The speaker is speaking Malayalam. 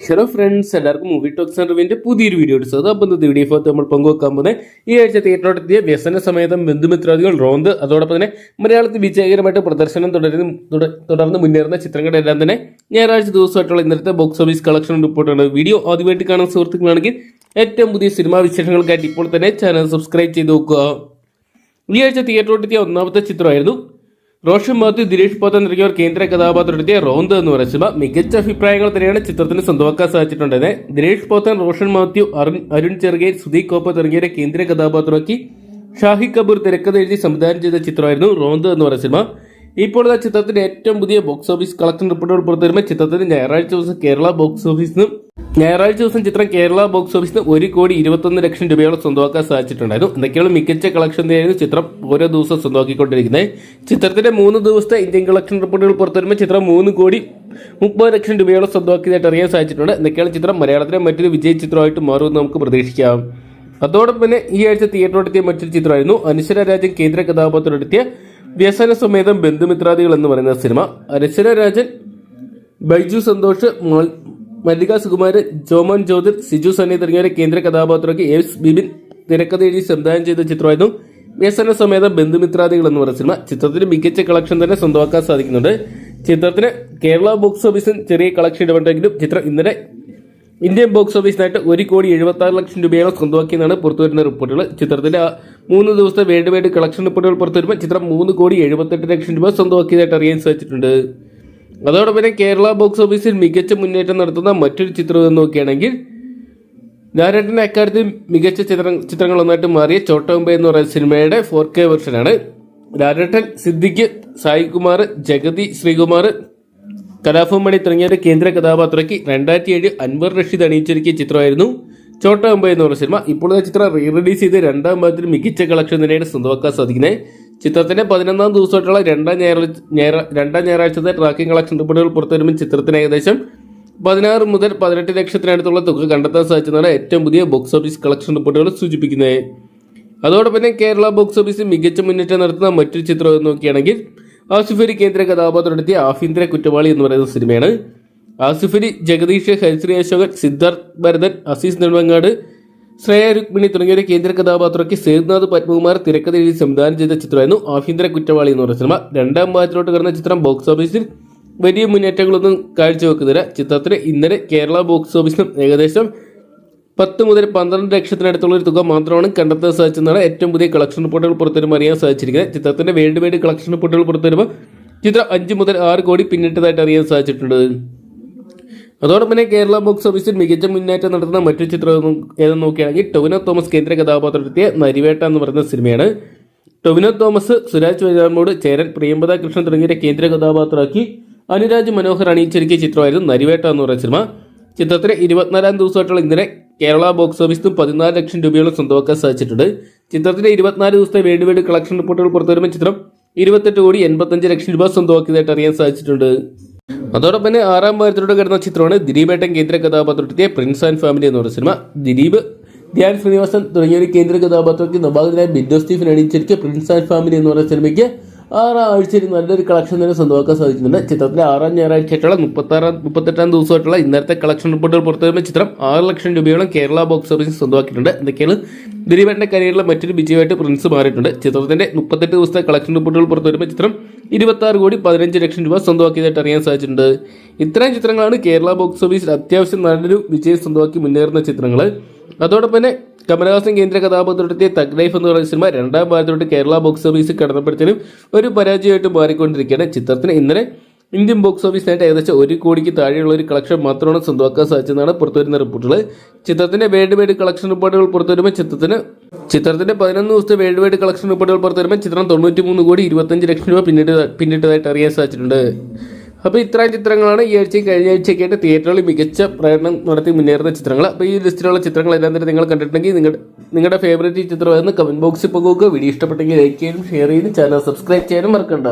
ഹലോ ഫ്രണ്ട്സ് എല്ലാവർക്കും മൂവി ടോക്സ് സെന്ററിന്റെ പുതിയൊരു വീഡിയോ എടുത്തത് അപ്പം ഇന്നത്തെ വീഡിയോ ഭാഗത്ത് നമ്മൾ പങ്കുവെക്കാൻ പോകുന്നത് ഈ ആഴ്ച തിയേറ്ററോടെത്തിയ വ്യസന സമേതം ബന്ധുമിത്രാദികൾ റോന്ത്. അതോടൊപ്പം തന്നെ മലയാളത്തിൽ വിജയകരമായിട്ട് പ്രദർശനം തുടരുന്ന തുടർന്ന് മുന്നേറുന്ന ചിത്രങ്ങളെല്ലാം തന്നെ ഞായറാഴ്ച ദിവസമായിട്ടുള്ള ഇന്നത്തെ ബോക്സ് ഓഫീസ് കളക്ഷൻ റിപ്പോർട്ടാണ്. വീഡിയോ ആദ്യമായിട്ട് കാണാൻ സുഹൃത്തുക്കളാണെങ്കിൽ ഏറ്റവും പുതിയ സിനിമാ വിശേഷങ്ങൾക്കായിട്ട് ഇപ്പോൾ തന്നെ ചാനൽ സബ്സ്ക്രൈബ് ചെയ്ത് നോക്കുക. ഈ ആഴ്ച തിയേറ്ററോടെത്തിയ ഒന്നാമത്തെ ചിത്രമായിരുന്നു റോഷൻ മാത്യു ദിനേഷ് പോത്തൻ തുടങ്ങിയവർ കേന്ദ്ര കഥാപാത്രത്തെ റോന്ത് എന്ന് പറയുന്ന സിനിമ മികച്ച അഭിപ്രായങ്ങൾ തന്നെയാണ് ചിത്രത്തിന് സ്വന്തമാക്കാൻ സാധിച്ചിട്ടുണ്ടത് ദിനേഷ് പോത്തൻ റോഷൻ മാത്യു അരുൺ അരുൺ ചെറുകെ സുധീ കോപ്പ തുടങ്ങിയവരെ കേന്ദ്ര കഥാപാത്രമാക്കി. ഷാഹി കപൂർ തിരക്കഥ എഴുതി സംവിധാനം ചെയ്ത ചിത്രമായിരുന്നു റോന്ത് എന്ന് പറയുന്ന സിനിമ. ഇപ്പോൾ ചിത്രത്തിന്റെ ഏറ്റവും പുതിയ ബോക്സ് ഓഫീസ് കളക്ഷൻ റിപ്പോർട്ടുകൾ പുറത്തുവരുമ്പോൾ ചിത്രത്തിന് ഞായറാഴ്ച ദിവസം കേരള ബോക്സ് ഓഫീസിൽ നിന്നും ഞായറാഴ്ച ദിവസം ചിത്രം കേരള ബോക്സ് ഓഫീസിൽ നിന്ന് ഒരു കോടി ഇരുപത്തൊന്ന് ലക്ഷം രൂപയോളം സ്വന്തമാക്കാൻ സാധിച്ചിട്ടുണ്ടായിരുന്നു. എന്തൊക്കെയാണ് മികച്ച കളക്ഷൻ തന്നെയായിരുന്നു ചിത്രം ഓരോ ദിവസവും സ്വന്തമാക്കിക്കൊണ്ടിരിക്കുന്നത്. ചിത്രത്തിന്റെ മൂന്ന് ദിവസത്തെ ഇന്ത്യൻ കളക്ഷൻ റിപ്പോർട്ടുകൾ പുറത്തുവരുമ്പോൾ ചിത്രം മൂന്ന് കോടി മുപ്പത് ലക്ഷം രൂപയോളം സ്വന്തമാക്കിയതായിട്ട് അറിയാൻ സാധിച്ചിട്ടുണ്ട്. എന്തൊക്കെയാണ് ചിത്രം മലയാളത്തിലെ മറ്റൊരു വിജയ ചിത്രമായിട്ട് മാറുമെന്ന് നമുക്ക് പ്രതീക്ഷിക്കാം. അതോടൊപ്പം തന്നെ ഈ ആഴ്ച തിയേറ്ററോടെത്തിയ മറ്റൊരു ചിത്രമായിരുന്നു. അനശ്വര രാജൻ കേന്ദ്ര കഥാപാത്രത്തിലെത്തിയ വ്യസന സമേതം ബന്ധുമിത്രാദികൾ എന്ന് പറയുന്ന സിനിമ. അനശ്വര രാജൻ ബൈജു സന്തോഷ് മല്ലിക സുകുമാരൻ ജോമോൻ ജ്യോതിർ സിജു സണ്ണി തുടങ്ങിയവരെ കേന്ദ്ര കഥാപാത്രമൊക്കെ എസ് ബിബിൻ തിരക്കഥ എഴുതി സംവിധാനം ചെയ്ത ചിത്രമായിരുന്നു വ്യസന സമേതം ബന്ധുമിത്രാദികൾ എന്ന് പറയുന്ന സിനിമ. ചിത്രത്തിന് മികച്ച കളക്ഷൻ തന്നെ സ്വന്തമാക്കാൻ സാധിക്കുന്നുണ്ട്. ചിത്രത്തിന് കേരള ബോക്സ് ഓഫീസിൽ ചെറിയ കളക്ഷൻ ഇടപെട്ടെങ്കിലും ചിത്രം ഇന്നലെ ഇന്ത്യൻ ബോക്സ് ഓഫീസിനായിട്ട് ഒരു കോടി എഴുപത്തി ആറ് ലക്ഷം രൂപയാണ് സ്വന്തമാക്കിയെന്നാണ് പുറത്തുവരുന്ന റിപ്പോർട്ടുകൾ. ചിത്രത്തിന്റെ മൂന്ന് ദിവസത്തെ വേണ്ടി വേണ്ടി കളക്ഷൻ റിപ്പോർട്ടുകൾ പുറത്തുവരുമ്പോൾ ചിത്രം മൂന്ന് കോടി എഴുപത്തെട്ട് ലക്ഷം രൂപ സ്വന്തമാക്കിയതായിട്ട് അറിയാൻ സാധിച്ചിട്ടുണ്ട്. അതോടൊപ്പം കേരള ബോക്സ് ഓഫീസിൽ മികച്ച മുന്നേറ്റം നടത്തുന്ന മറ്റൊരു ചിത്രം എന്ന് നോക്കുകയാണെങ്കിൽ ലാലേട്ടന്റെ അക്കാര്യത്തിൽ മികച്ച ചിത്ര ചിത്രങ്ങളൊന്നായിട്ട് മാറിയ ചോട്ടോമ്പ എന്ന് പറയുന്ന സിനിമയുടെ ഫോർ കെ വെർഷനാണ്. രാജേട്ടൻ സിദ്ദിഖ് സായികുമാർ ജഗതി ശ്രീകുമാർ കലാഭവൻ തുടങ്ങിയ കേന്ദ്ര കഥാപാത്രയ്ക്ക് രണ്ടായിരത്തി ഏഴ് അൻവർ റഷീദ് അണിയിച്ചൊരുക്കിയ ചിത്രമായിരുന്നു ചോട്ടോമ്പ എന്ന് പറഞ്ഞ സിനിമ. ഇപ്പോൾ ചിത്രം റീ റിലീസ് ചെയ്ത് രണ്ടാം ഭാഗത്തിൽ മികച്ച കളക്ഷൻ നിരയുടെ സ്വന്തമാക്കാൻ സാധിക്കുന്നത് ചിത്രത്തിന്റെ പതിനൊന്നാം ദിവസമായിട്ടുള്ള രണ്ടാം ഞായറാഴ്ച രണ്ടാം ഞായറാഴ്ചത്തെ ട്രാക്കിംഗ് കളക്ഷൻ റിപ്പോർട്ടുകൾ പുറത്തുവരുമ്പോൾ ചിത്രത്തിന് ഏകദേശം പതിനാറ് മുതൽ പതിനെട്ട് ലക്ഷത്തിനടുത്തുള്ള തുക കണ്ടെത്താൻ സാധിച്ചതാണ് ഏറ്റവും പുതിയ ബോക്സ് ഓഫീസ് കളക്ഷൻ റിപ്പോർട്ടുകൾ സൂചിപ്പിക്കുന്നത്. അതോടൊപ്പം തന്നെ കേരള ബോക്സ് ഓഫീസിൽ മികച്ച മുന്നേറ്റം നടത്തുന്ന മറ്റൊരു ചിത്രം എന്ന് നോക്കുകയാണെങ്കിൽ ആസിഫ് അലി കേന്ദ്ര കഥാപാത്രമെത്തിയ ആഭ്യന്തര കുറ്റവാളി എന്ന് പറയുന്ന സിനിമയാണ്. ആസിഫ് ജഗദീഷ് ഹരിശ്രീ അശോകൻ സിദ്ധാർത്ഥ് ഭരതൻ അസീസ് നെടുമങ്ങാട് ശ്രേയ രുക്മിണി തുടങ്ങിയവരെ കേന്ദ്ര കഥാപാത്രമൊക്കെ സേതുനാഥ് പത്മകുമാർ തിരക്കഥ എഴുതി സംവിധാനം ചെയ്ത ചിത്രമായിരുന്നു ആഭ്യന്തര കുറ്റവാളി എന്ന് പറയുന്ന സിനിമ. രണ്ടാം ഭാഗത്തിലോട്ട് കടന്ന ചിത്രം ബോക്സ് ഓഫീസിൽ വലിയ മുന്നേറ്റങ്ങളൊന്നും കാഴ്ചവെക്കുന്നില്ല. ചിത്രത്തിന് ഇന്നലെ കേരള ബോക്സ് ഓഫീസിലും ഏകദേശം പത്ത് മുതൽ പന്ത്രണ്ട് ലക്ഷത്തിനടുത്തുള്ള ഒരു തുക മാത്രമാണ് കണ്ടെത്താൻ സാധിച്ചതെന്നാണ് ഏറ്റവും പുതിയ കളക്ഷൻ റിപ്പോർട്ടുകൾ പുറത്തുവരുമ്പോൾ അറിയാൻ സാധിച്ചിരിക്കുന്നത്. ചിത്രത്തിന്റെ വേൾഡ് വൈഡ് കളക്ഷൻ റിപ്പോർട്ടുകൾ പുറത്തുവരുമ്പോൾ ചിത്രം അഞ്ച് മുതൽ ആറ് കോടി പിന്നിട്ടതായിട്ട് അറിയാൻ സാധിച്ചിട്ടുണ്ട്. അതോടൊപ്പം തന്നെ കേരള ബോക്സ് ഓഫീസിൽ മികച്ച മുന്നേറ്റം നടത്തുന്ന മറ്റു ചിത്രം ഏതെന്ന് നോക്കുകയാണെങ്കിൽ ടൊവിനോ തോമസ് കേന്ദ്ര കഥാപാത്രത്തെ നരിവേട്ട എന്ന് പറയുന്ന സിനിമയാണ്. ടൊവിനോ തോമസ് സുരാജ് വൈരാമോട് ചേരൻ പ്രിയമ്പത കൃഷ്ണൻ തുടങ്ങിയ കേന്ദ്ര കഥാപാത്രമാക്കി. അനുരാജ് മനോഹർ അണിയിച്ചൊരുക്കിയ ചിത്രമായിരുന്നു നരിവേട്ട എന്ന് പറയുന്ന സിനിമ. ചിത്രത്തിന് ഇരുപത്തിനാലാം ദിവസമായിട്ടുള്ള ഇന്നലെ കേരള ബോക്സ് ഓഫീസിൽ പതിനാല് ലക്ഷം രൂപയോളം സ്വന്തമാക്കാൻ സാധിച്ചിട്ടുണ്ട്. ചിത്രത്തിന്റെ ഇരുപത്തിനാല് ദിവസത്തെ വേൾഡ് വൈഡ് കളക്ഷൻ റിപ്പോർട്ടുകൾ പുറത്തുവരുമ്പോൾ ചിത്രം ഇരുപത്തെട്ട് കോടി എൺപത്തഞ്ച് ലക്ഷം രൂപ സ്വന്തമാക്കിയതായിട്ട് അറിയാൻ സാധിച്ചിട്ടുണ്ട്. അതോടൊപ്പം തന്നെ ആറാം വാരത്തിലൂടെ കിടന്ന ചിത്രമാണ് ദിലീപേട്ടൻ കേന്ദ്ര കഥാപാത്രത്തിലെ പ്രിൻസ് ആൻഡ് ഫാമിലി എന്ന് പറയുന്ന സിനിമ. ദിലീപ് ധ്യാൻ ശ്രീനിവാസൻ തുടങ്ങിയ ഒരു കേന്ദ്ര കഥാപാത്രത്തിൽ നവാഗതനായ ബിന്ദു സ്റ്റീഫൻ അണിയിച്ചിരിക്കുക പ്രിൻസ് ആൻഡ് ഫാമിലി എന്ന് പറയുന്ന സിനിമയ്ക്ക് ആറാം ആഴ്ചയിൽ നല്ലൊരു കളക്ഷൻ തന്നെ സ്വന്തമാക്കാൻ സാധിക്കുന്നുണ്ട് ചിത്രത്തിലെ ആറാം ഞായറാഴ്ചയായിട്ടുള്ള മുപ്പത്താറാം മുപ്പത്തെട്ടാം ദിവസമായിട്ടുള്ള ഇന്നത്തെ കളക്ഷൻ റിപ്പോർട്ടുകൾ പുറത്തുവരുമ്പോൾ ചിത്രം ആറ് ലക്ഷം രൂപയോളം കേരള ബോക്സ് ഓഫീസിൽ സ്വന്തമാക്കിയിട്ടുണ്ട്. എന്തൊക്കെയാണ് ദിലീപേട്ടന്റെ കരിയറിലെ മറ്റൊരു വിജയമായിട്ട് പ്രിൻസ് മാറിയിട്ടുണ്ട്. ചിത്രത്തിന്റെ മുപ്പത്തെട്ട് ദിവസത്തെ കളക്ഷൻ റിപ്പോർട്ടുകൾ പുറത്തുവരുമ്പോൾ ചിത്രം ഇരുപത്തി കോടി പതിനഞ്ച് ലക്ഷം രൂപ സ്വന്തമാക്കിയതായിട്ട് അറിയാൻ സാധിച്ചിട്ടുണ്ട്. ഇത്രയും ചിത്രങ്ങളാണ് കേരള ബോക്സ് ഓഫീസിൽ അത്യാവശ്യം നല്ലൊരു വിജയം സ്വന്തമാക്കി മുന്നേറുന്ന ചിത്രങ്ങൾ അതോടൊപ്പം തന്നെ കമലഹാസൻ കേന്ദ്ര കഥാപാത്രത്തെ തഗ് ലൈഫ് എന്ന് പറയുന്ന സിനിമ രണ്ടാം ഭാഗത്തോട്ട് കേരള ബോക്സ് ഓഫീസിൽ കടന്നപ്പെടുത്തലും ഒരു പരാജയമായിട്ട് മാറിക്കൊണ്ടിരിക്കുകയാണ് ചിത്രത്തിന്. ഇന്നലെ ഇന്ത്യൻ ബോക്സ് ഓഫീസിനായിട്ട് ഏകദേശം ഒരു കോടിക്ക് താഴെയുള്ള ഒരു കളക്ഷൻ മാത്രമാണ് സ്വന്തമാക്കാൻ സാധിച്ചതെന്നാണ് പുറത്തുവരുന്ന റിപ്പോർട്ടുകൾ. ചിത്രത്തിന്റെ വേൾഡ് വൈഡ് കളക്ഷൻ റിപ്പോർട്ടുകൾ പുറത്തുവരുമ്പോൾ ചിത്രത്തിന് ചിത്രത്തിന്റെ പതിനൊന്ന് ദിവസത്തെ വേൾഡ് വൈഡ് കളക്ഷൻ റിപ്പോർട്ടുകൾ പുറത്തുവരുമ്പോൾ ചിത്രം തൊണ്ണൂറ്റി മൂന്ന് കോടി ഇരുപത്തഞ്ച് ലക്ഷം രൂപ പിന്നിട്ട് പിന്നിട്ടതായിട്ട് അറിയാൻ സാധിച്ചിട്ടുണ്ട്. അപ്പോൾ ഇത്രയും ചിത്രങ്ങളാണ് ഈ ആഴ്ചയും കഴിഞ്ഞ ആഴ്ചയൊക്കെയായിട്ട് തിയേറ്ററിൽ മികച്ച പ്രകടനം നടത്തി മുന്നേറുന്ന ചിത്രങ്ങൾ. അപ്പോൾ ഈ ലിസ്റ്റിലുള്ള ചിത്രങ്ങൾ എല്ലാം തന്നെ നിങ്ങൾ കണ്ടിട്ടുണ്ടെങ്കിൽ നിങ്ങളുടെ നിങ്ങളുടെ ഫേവറേറ്റ് ചിത്രമായിരുന്നു കമന്റ് ബോക്സിൽ പോകുക വീഡിയോ ഇഷ്ടപ്പെട്ടെങ്കിൽ ലൈക്ക് ചെയ്യാനും ഷെയർ ചെയ്യാനും ചാനൽ സബ്സ്ക്രൈബ് ചെയ്യാനും മറക്കണ്ട.